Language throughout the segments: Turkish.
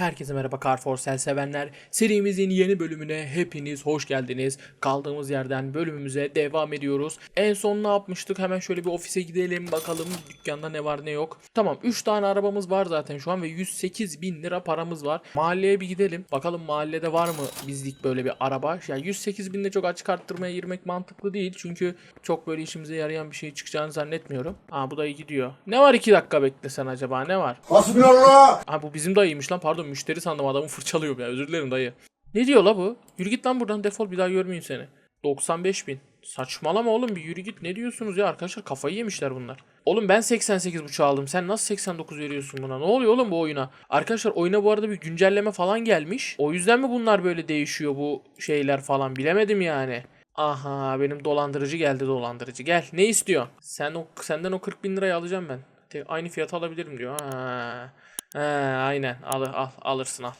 Herkese merhaba Car for Sale sevenler. Serimizin yeni bölümüne hepiniz hoş geldiniz. Kaldığımız yerden bölümümüze devam ediyoruz. En son ne yapmıştık? Hemen şöyle bir ofise gidelim bakalım dükkanda ne var ne yok. Tamam 3 tane arabamız var zaten şu an ve 108 bin lira paramız var. Mahalleye bir gidelim. Bakalım mahallede var mı bizlik böyle bir araba? Ya 108 binde çok açık arttırmaya girmek mantıklı değil. Çünkü çok böyle işimize yarayan bir şey çıkacağını zannetmiyorum. Aa bu dayı gidiyor. Ne var 2 dakika beklesen acaba ne var? Hasbinallah. Ha bu bizim dayıymış lan pardon müşteri sandım adamı fırçalıyorum ya özür dilerim dayı. Ne diyor la bu? Yürü git lan buradan defol bir daha görmeyeyim seni. 95 bin. Saçmalama oğlum bir yürü git ne diyorsunuz ya arkadaşlar kafayı yemişler bunlar. Oğlum ben 88 buçuk aldım sen nasıl 89 veriyorsun buna ne oluyor oğlum bu oyuna? Arkadaşlar oyuna bu arada bir güncelleme falan gelmiş. O yüzden mi bunlar böyle değişiyor bu şeyler falan bilemedim yani. Aha benim dolandırıcı geldi dolandırıcı gel ne istiyor? Sen o, senden o 40 bin lirayı alacağım ben. Aynı fiyata alabilirim diyor. Ha. He, aynen al, al alırsın al.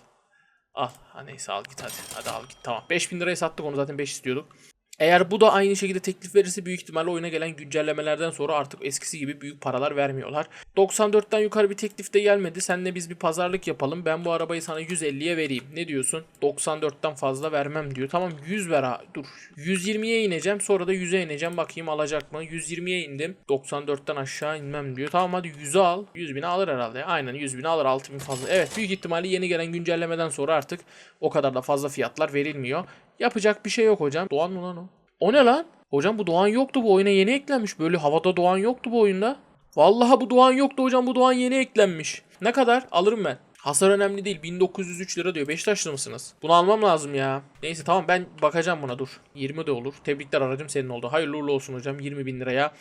Al. Ha, neyse al git hadi. Hadi al git tamam. 5000 liraya sattık onu zaten 5 istiyorduk. Eğer bu da aynı şekilde teklif verirse büyük ihtimalle oyuna gelen güncellemelerden sonra artık eskisi gibi büyük paralar vermiyorlar. 94'ten yukarı bir teklif de gelmedi. Senle biz bir pazarlık yapalım. Ben bu arabayı sana 150'ye vereyim. Ne diyorsun? 94'ten fazla vermem diyor. Tamam 100 ver ha. Dur. 120'ye ineceğim. Sonra da 100'e ineceğim. Bakayım alacak mı? 120'ye indim. 94'ten aşağı inmem diyor. Tamam hadi 100'ü al. 100 bini alır herhalde. Aynen 100 bini alır. 6000 fazla. Evet büyük ihtimalle yeni gelen güncellemeden sonra artık o kadar da fazla fiyatlar verilmiyor. Yapacak bir şey yok hocam. Doğan mı lan o? O ne lan? Hocam bu Doğan yoktu bu oyuna yeni eklenmiş. Böyle havada Doğan yoktu bu oyunda. Vallahi bu Doğan yoktu hocam bu Doğan yeni eklenmiş. Ne kadar? Alırım ben. Hasar önemli değil. 1903 lira diyor. Beşiktaşlı mısınız? Bunu almam lazım ya. Neyse tamam ben bakacağım buna dur. 20 de olur. Tebrikler aracım senin oldu. Hayırlı uğurlu olsun hocam. 20 bin liraya.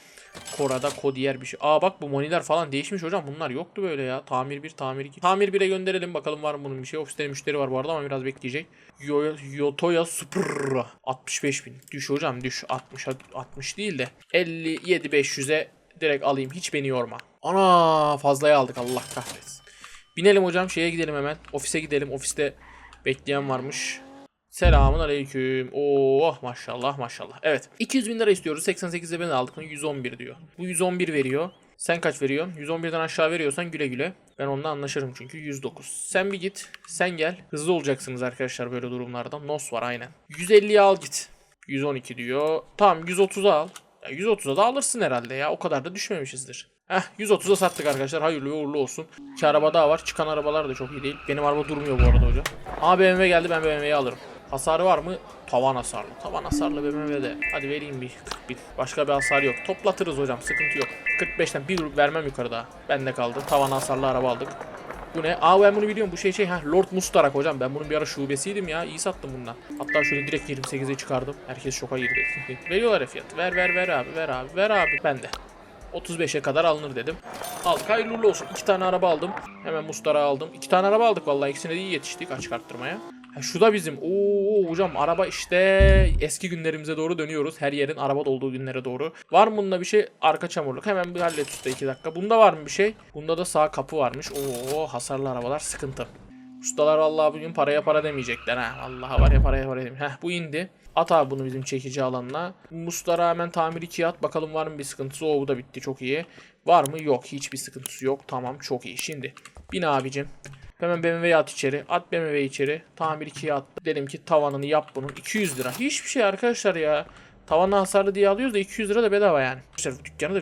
Korada kodiyer bir şey. Aa bak bu moniler falan değişmiş hocam. Bunlar yoktu böyle ya. Tamir 1, tamir 2. Tamir 1'e gönderelim bakalım var mı bunun bir şey. Ofiste müşteri var bu arada ama biraz bekleyecek. Yo Yotoya Supra. 65 bin. Düş hocam düş. 60 60 değil de 57 500'e direkt alayım. Hiç beni yorma. Ana fazlaya aldık Allah kahretsin. Binelim hocam şeye gidelim hemen. Ofise gidelim. Ofiste bekleyen varmış. Selamun aleyküm. Oh maşallah maşallah. Evet. 200 bin lira istiyoruz. 88'de ben aldık mı 111 diyor. Bu 111 veriyor. Sen kaç veriyorsun? 111'den aşağı veriyorsan güle güle. Ben onunla anlaşırım çünkü 109. Sen bir git. Sen gel. Hızlı olacaksınız arkadaşlar böyle durumlarda. Nos var aynen. 150'ye al git. 112 diyor. Tamam 130'a al. Ya 130'a da alırsın herhalde ya. O kadar da düşmemişizdir. Heh 130'a sattık arkadaşlar. Hayırlı ve uğurlu olsun. İki araba daha var. Çıkan arabalar da çok iyi değil. Benim araba durmuyor bu arada hocam. Aa BMW geldi ben BMW'yi alırım. Hasarı var mı? Tavan hasarlı. Tavan hasarlı BMW'de. Hadi vereyim bir 40 bin. Başka bir hasar yok. Toplatırız hocam. Sıkıntı yok. 45'ten bir grup vermem yukarı daha. Bende kaldı. Tavan hasarlı araba aldık. Bu ne? Aa ben bunu biliyorum. Bu şey şey ha Lord Mustarak hocam. Ben bunun bir ara şubesiydim ya. İyi sattım bundan. Hatta şöyle direkt 28'e çıkardım. Herkes şoka girdi. Veriyorlar ya fiyat. Ver ver ver abi. Ver abi. Ver abi. Ben de. 35'e kadar alınır dedim. Aldık hayırlı olsun. İki tane araba aldım. Hemen Mustara aldım. İki tane araba aldık vallahi ikisine de iyi yetiştik açık arttırmaya. Ha, şu da bizim. Oo hocam araba işte eski günlerimize doğru dönüyoruz. Her yerin araba olduğu günlere doğru. Var mı bunda bir şey? Arka çamurluk. Hemen bir hallet usta 2 dakika. Bunda var mı bir şey? Bunda da sağ kapı varmış. Oo hasarlı arabalar sıkıntı. Ustalar vallahi bugün paraya para demeyecekler ha. Vallahi var ya paraya para demeyecekler. Heh bu indi. At abi bunu bizim çekici alanına. Mustara hemen tamir 2'ye at. Bakalım var mı bir sıkıntısı? Oo bu da bitti çok iyi. Var mı? Yok. Hiçbir sıkıntısı yok. Tamam çok iyi. Şimdi bin abicim. Hemen BMW'yi at içeri. At BMW'yi içeri. Tamir 2'ye at. Dedim ki tavanını yap bunun. 200 lira. Hiçbir şey arkadaşlar ya. Tavanı hasarlı diye alıyoruz da 200 lira da bedava yani. Arkadaşlar dükkanı da...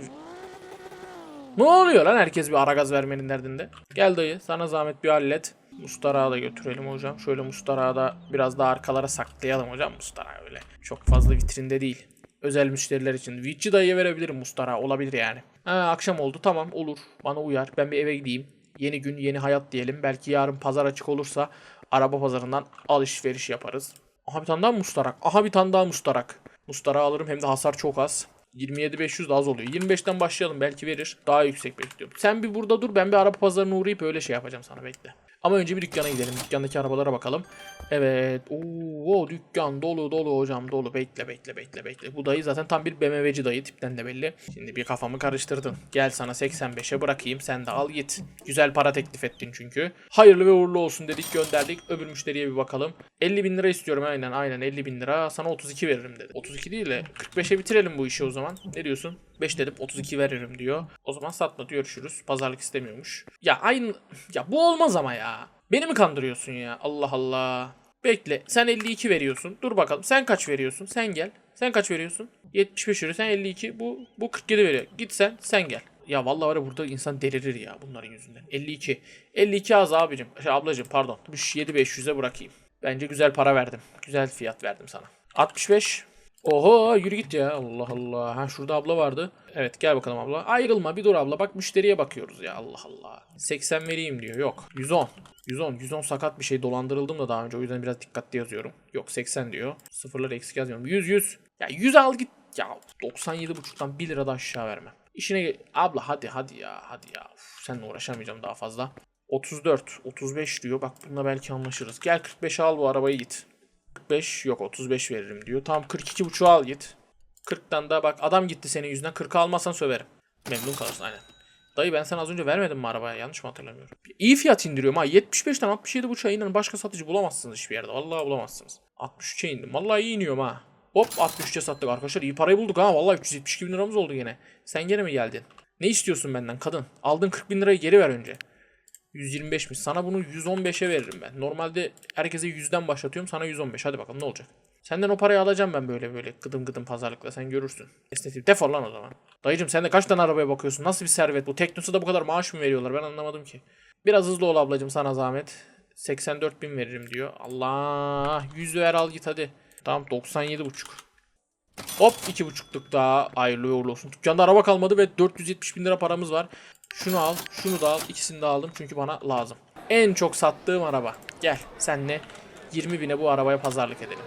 Ne oluyor lan herkes bir ara gaz vermenin derdinde. Gel dayı sana zahmet bir hallet. Mustarağı da götürelim hocam. Şöyle Mustarağı da biraz daha arkalara saklayalım hocam. Mustarağı öyle. Çok fazla vitrinde değil. Özel müşteriler için. Vici dayıya verebilirim Mustarağı. Olabilir yani. Ha, akşam oldu tamam olur. Bana uyar. Ben bir eve gideyim. Yeni gün yeni hayat diyelim. Belki yarın pazar açık olursa araba pazarından alışveriş yaparız. Aha bir tane daha mustarak. Aha bir tane daha mustarak. Mustara alırım hem de hasar çok az. 27.500 de az oluyor. 25'ten başlayalım belki verir. Daha yüksek bekliyorum. Sen bir burada dur ben bir araba pazarına uğrayıp öyle şey yapacağım sana bekle. Ama önce bir dükkana gidelim. Dükkandaki arabalara bakalım. Evet. Oo, dükkan dolu dolu hocam dolu. Bekle bekle bekle bekle. Bu dayı zaten tam bir BMW'ci dayı tipten de belli. Şimdi bir kafamı karıştırdın. Gel sana 85'e bırakayım. Sen de al git. Güzel para teklif ettin çünkü. Hayırlı ve uğurlu olsun dedik gönderdik. Öbür müşteriye bir bakalım. 50 bin lira istiyorum aynen aynen 50 bin lira. Sana 32 veririm dedi. 32 değil de 45'e bitirelim bu işi o zaman. Ne diyorsun? 45 dedim 32 veririm diyor. O zaman satma görüşürüz. Pazarlık istemiyormuş. Ya aynı ya bu olmaz ama ya. Beni mi kandırıyorsun ya? Allah Allah. Bekle. Sen 52 veriyorsun. Dur bakalım. Sen kaç veriyorsun? Sen gel. Sen kaç veriyorsun? 75 veriyor. Sen 52. Bu bu 47 veriyor. Git sen. Sen gel. Ya vallahi var ya burada insan delirir ya bunların yüzünden. 52. 52 az abicim. Şey ablacım pardon. 7500'e bırakayım. Bence güzel para verdim. Güzel fiyat verdim sana. 65. Oho yürü git ya. Allah Allah. Ha şurada abla vardı. Evet gel bakalım abla. Ayrılma bir dur abla. Bak müşteriye bakıyoruz ya. Allah Allah. 80 vereyim diyor. Yok. 110. 110. 110 sakat bir şey dolandırıldım da daha önce. O yüzden biraz dikkatli yazıyorum. Yok 80 diyor. Sıfırları eksik yazmıyorum. 100 100. Ya 100 al git. Ya 97,5'tan 1 lira da aşağı verme. İşine abla hadi hadi ya hadi ya. Uf, seninle uğraşamayacağım daha fazla. 34, 35 diyor. Bak bununla belki anlaşırız. Gel 45 al bu arabayı git. 45 yok 35 veririm diyor. Tamam 42,5 al git. 40'tan da bak adam gitti senin yüzünden 40 almazsan söverim. Memnun kalırsın aynen. Dayı ben sana az önce vermedim mi arabaya? Yanlış mı hatırlamıyorum? İyi fiyat indiriyorum ha. 75'ten 67,5'a inen başka satıcı bulamazsınız hiçbir yerde. Vallahi bulamazsınız. 63'e indim. Vallahi iyi iniyorum ha. Hop 63'e sattık arkadaşlar. İyi parayı bulduk ha. Vallahi 372 bin liramız oldu yine. Sen gene mi geldin? Ne istiyorsun benden kadın? Aldığın 40 bin lirayı geri ver önce. 125'miş. Sana bunu 115'e veririm ben. Normalde herkese 100'den başlatıyorum. Sana 115. Hadi bakalım ne olacak? Senden o parayı alacağım ben böyle böyle gıdım gıdım pazarlıkla. Sen görürsün. Estetik. Defol lan o zaman. Dayıcım sen de kaç tane arabaya bakıyorsun? Nasıl bir servet bu? Teknosu da bu kadar maaş mı veriyorlar? Ben anlamadım ki. Biraz hızlı ol ablacım sana zahmet. 84 bin veririm diyor. Allah. 100 ver al git hadi. Tamam 97,5. Hop 2,5'luk daha hayırlı uğurlu olsun. Dükkanda araba kalmadı ve 470 bin lira paramız var. Şunu al, şunu da al. ikisini de aldım çünkü bana lazım. En çok sattığım araba. Gel senle 20 bine bu arabaya pazarlık edelim.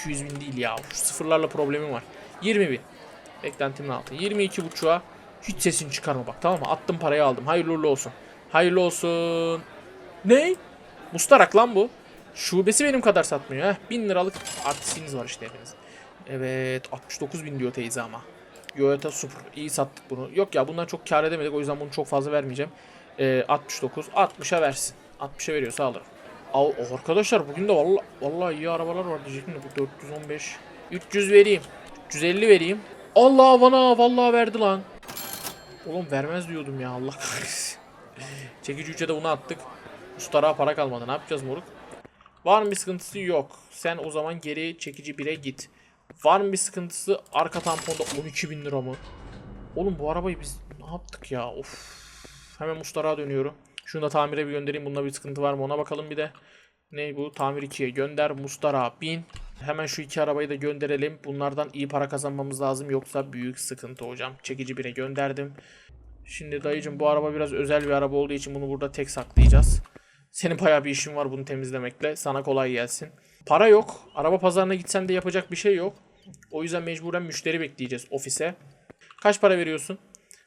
200 bin değil ya. Sıfırlarla problemim var. 20 bin. Beklentimin altı. 22 buçuğa hiç sesini çıkarma bak tamam mı? Attım parayı aldım. Hayırlı uğurlu olsun. Hayırlı olsun. Ne? Mustarak lan bu. Şubesi benim kadar satmıyor. Heh, 1000 liralık artistiniz var işte hepiniz. Evet 69 bin diyor teyze ama. Toyota Supra. İyi sattık bunu. Yok ya bundan çok kar edemedik. O yüzden bunu çok fazla vermeyeceğim. Ee, 69. 60'a versin. 60'a veriyorsa alırım. Al, arkadaşlar bugün de vallahi, vallahi iyi arabalar var diyecektim de bu 415. 300 vereyim. 350 vereyim. Allah bana vallahi verdi lan. Oğlum vermez diyordum ya Allah kahretsin. Çekici de bunu attık. Ustara para kalmadı. Ne yapacağız moruk? Var mı bir sıkıntısı? Yok. Sen o zaman geri çekici 1'e git. Var mı bir sıkıntısı? Arka tamponda 12 bin lira mı? Oğlum bu arabayı biz ne yaptık ya? Of. Hemen Mustara'a dönüyorum. Şunu da tamire bir göndereyim. Bunda bir sıkıntı var mı ona bakalım bir de. Ne bu? Tamir 2'ye gönder. Mustara 1000. Hemen şu iki arabayı da gönderelim. Bunlardan iyi para kazanmamız lazım. Yoksa büyük sıkıntı hocam. Çekici 1'e gönderdim. Şimdi dayıcım bu araba biraz özel bir araba olduğu için bunu burada tek saklayacağız. Senin bayağı bir işin var bunu temizlemekle. Sana kolay gelsin. Para yok. Araba pazarına gitsen de yapacak bir şey yok. O yüzden mecburen müşteri bekleyeceğiz ofise. Kaç para veriyorsun?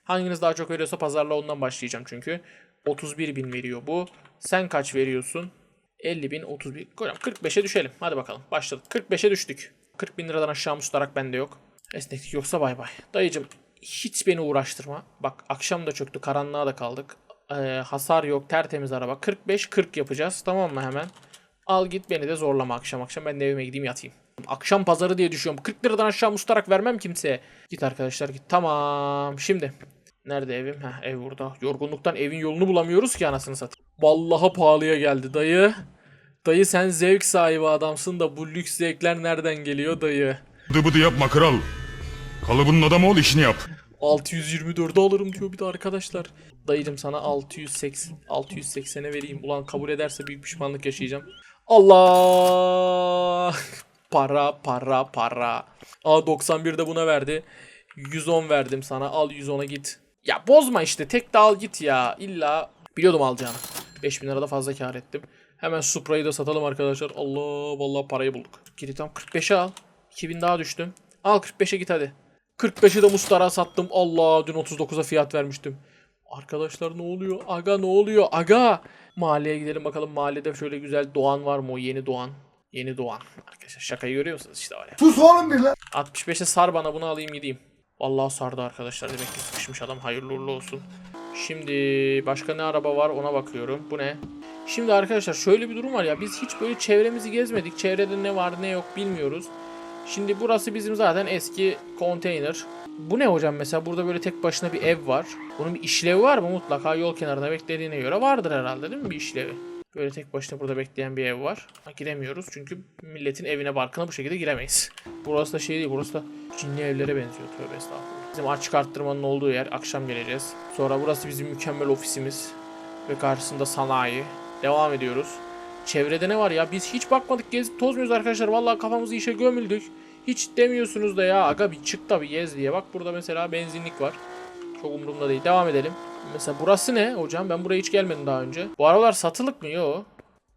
Hanginiz daha çok veriyorsa pazarla ondan başlayacağım çünkü. 31 bin veriyor bu. Sen kaç veriyorsun? 50 bin 31. Hocam 45'e düşelim. Hadi bakalım başladık. 45'e düştük. 40 bin liradan aşağı mustarak bende yok. Esneklik yoksa bay bay. Dayıcım hiç beni uğraştırma. Bak akşam da çöktü karanlığa da kaldık. Ee, hasar yok tertemiz araba. 45-40 yapacağız tamam mı hemen? Al git beni de zorlama akşam akşam. Ben de evime gideyim yatayım. Akşam pazarı diye düşüyorum. 40 liradan aşağı mustarak vermem kimseye. Git arkadaşlar git. Tamam. Şimdi. Nerede evim? Heh, ev burada. Yorgunluktan evin yolunu bulamıyoruz ki anasını satayım. Vallahi pahalıya geldi dayı. Dayı sen zevk sahibi adamsın da bu lüks zevkler nereden geliyor dayı? Bıdı bıdı yapma kral. Kalıbının adamı ol işini yap. 624'e alırım diyor bir de arkadaşlar. Dayıcım sana 680 680'e vereyim. Ulan kabul ederse büyük pişmanlık yaşayacağım. Allah! Para para para. Aa 91 de buna verdi. 110 verdim sana. Al 110'a git. Ya bozma işte. Tek de al git ya. İlla biliyordum alacağını. 5000 lira da fazla kar ettim. Hemen Supra'yı da satalım arkadaşlar. Allah vallahi parayı bulduk. Gidi tam 45'e al. 2000 daha düştüm. Al 45'e git hadi. 45'i de Mustara sattım. Allah dün 39'a fiyat vermiştim. Arkadaşlar ne oluyor? Aga ne oluyor? Aga! Mahalleye gidelim bakalım. Mahallede şöyle güzel doğan var mı o yeni doğan? Yeni doğan. Arkadaşlar şakayı görüyor musunuz işte var ya. Sus oğlum bir lan. 65'e sar bana bunu alayım gideyim. Vallahi sardı arkadaşlar. Demek ki sıkışmış adam. Hayırlı uğurlu olsun. Şimdi başka ne araba var ona bakıyorum. Bu ne? Şimdi arkadaşlar şöyle bir durum var ya. Biz hiç böyle çevremizi gezmedik. Çevrede ne var ne yok bilmiyoruz. Şimdi burası bizim zaten eski konteyner. Bu ne hocam mesela burada böyle tek başına bir ev var. Bunun bir işlevi var mı? Mutlaka yol kenarında beklediğine göre vardır herhalde değil mi bir işlevi? Böyle tek başına burada bekleyen bir ev var. Ha, giremiyoruz çünkü milletin evine barkına bu şekilde giremeyiz. Burası da şey değil burası da cinli evlere benziyor tövbe estağfurullah. Bizim aç arttırmanın olduğu yer akşam geleceğiz. Sonra burası bizim mükemmel ofisimiz. Ve karşısında sanayi. Devam ediyoruz. Çevrede ne var ya? Biz hiç bakmadık gezip tozmuyoruz arkadaşlar. Vallahi kafamızı işe gömüldük. Hiç demiyorsunuz da ya aga bir çık da bir gez diye. Bak burada mesela benzinlik var. Çok umurumda değil. Devam edelim. Mesela burası ne hocam? Ben buraya hiç gelmedim daha önce. Bu aralar satılık mı? Yo.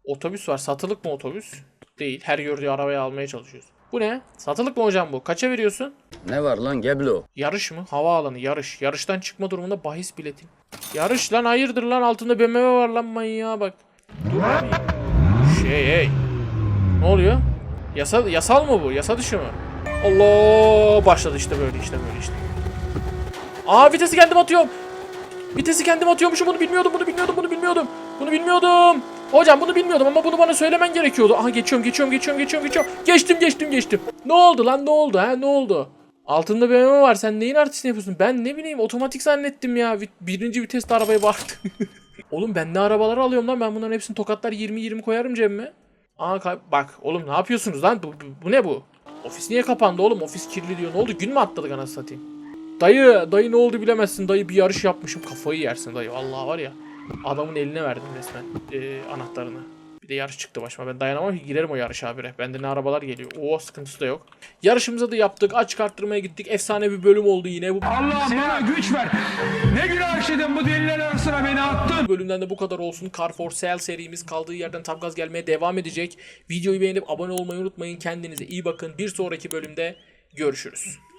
Otobüs var. Satılık mı otobüs? Değil. Her gördüğü arabayı almaya çalışıyoruz. Bu ne? Satılık mı hocam bu? Kaça veriyorsun? Ne var lan Geblo? Yarış mı? Havaalanı yarış. Yarıştan çıkma durumunda bahis biletin. Yarış lan hayırdır lan altında BMW var lan manyağa bak. Dur abi. Şey hey. Ne oluyor? Yasa, yasal mı bu? Yasa dışı mı? Allah başladı işte böyle işte böyle işte. Aa vitesi kendim atıyorum. Vitesi kendim atıyormuşum bunu bilmiyordum bunu bilmiyordum bunu bilmiyordum. Bunu bilmiyordum. Hocam bunu bilmiyordum ama bunu bana söylemen gerekiyordu. Aha geçiyorum geçiyorum geçiyorum geçiyorum geçiyorum. Geçtim geçtim geçtim. Ne oldu lan ne oldu ha ne oldu? Altında BMW var sen neyin artistini yapıyorsun? Ben ne bileyim otomatik zannettim ya. Birinci viteste arabaya baktım. oğlum ben ne arabalar alıyorum lan ben bunların hepsini tokatlar 20-20 koyarım cebime. Aa bak oğlum ne yapıyorsunuz lan? Bu, bu, bu ne bu? Ofis niye kapandı oğlum? Ofis kirli diyor. Ne oldu? Gün mü atladık anasını satayım? Dayı, dayı ne oldu bilemezsin. Dayı bir yarış yapmışım. Kafayı yersin dayı. Vallahi var ya. Adamın eline verdim resmen ee, anahtarını. Bir de yarış çıktı başıma. Ben dayanamam ki girerim o yarışa habire. Bende ne arabalar geliyor. Oo sıkıntısı da yok. Yarışımıza da yaptık. Aç arttırmaya gittik. Efsane bir bölüm oldu yine. Bu Allah'ım bana güç ver. Ne günah işledim bu deliler arasına beni attın. bölümden de bu kadar olsun. Car for Sale serimiz kaldığı yerden tam gaz gelmeye devam edecek. Videoyu beğenip abone olmayı unutmayın. Kendinize iyi bakın. Bir sonraki bölümde görüşürüz.